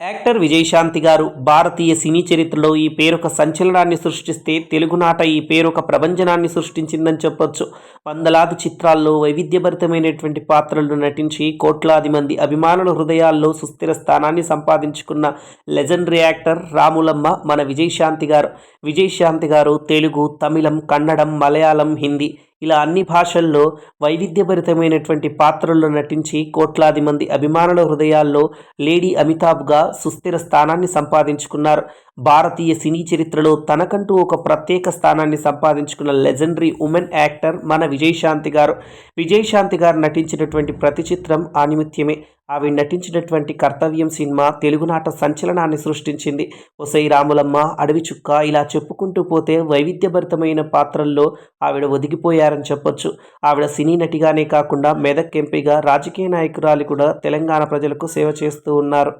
Actor Vijayashanti గారు భారతీయ సినీ చరిత్రలో ఈ పేరొక సంచలనాన్ని సృష్టిస్తే తెలుగునాట ఈ పేరొక ప్రభంజనాన్ని సృష్టించిందని చెప్పొచ్చు. వందలాది చిత్రాల్లో వైవిధ్యభరితమైనటువంటి పాత్రలు నటించి కోట్లాది మంది అభిమానుల హృదయాల్లో సుస్థిర స్థానాన్ని సంపాదించుకున్న లెజెండరీ యాక్టర్ రాములమ్మ మన విజయశాంతి గారు. విజయశాంతి గారు తెలుగు తమిళం కన్నడం మలయాళం హిందీ ఇలా అన్ని భాషల్లో వైవిధ్యభరితమైనటువంటి పాత్రల్లో నటించి కోట్లాది మంది అభిమానుల హృదయాల్లో లేడీ అమితాబ్గా సుస్థిర స్థానాన్ని సంపాదించుకున్నారు. భారతీయ సినీ చరిత్రలో తనకంటూ ఒక ప్రత్యేక స్థానాన్ని సంపాదించుకున్న లెజెండరీ ఉమెన్ యాక్టర్ మన విజయశాంతి గారు. విజయశాంతి గారు నటించినటువంటి ప్రతి చిత్రం ఆనిమిత్యమే. ఆవిడ నటించినటువంటి కర్తవ్యం సినిమా తెలుగునాట సంచలనాన్ని సృష్టించింది. ఒసై రాములమ్మ అడవి చుక్క ఇలా చెప్పుకుంటూ పోతే వైవిధ్యభరితమైన పాత్రల్లో ఆవిడ ఒదిగిపోయారని చెప్పొచ్చు. ఆవిడ సినీ నటిగానే కాకుండా మెదక్ ఎంపీగా రాజకీయ నాయకురాలు కూడా తెలంగాణ ప్రజలకు సేవ చేస్తూ ఉన్నారు.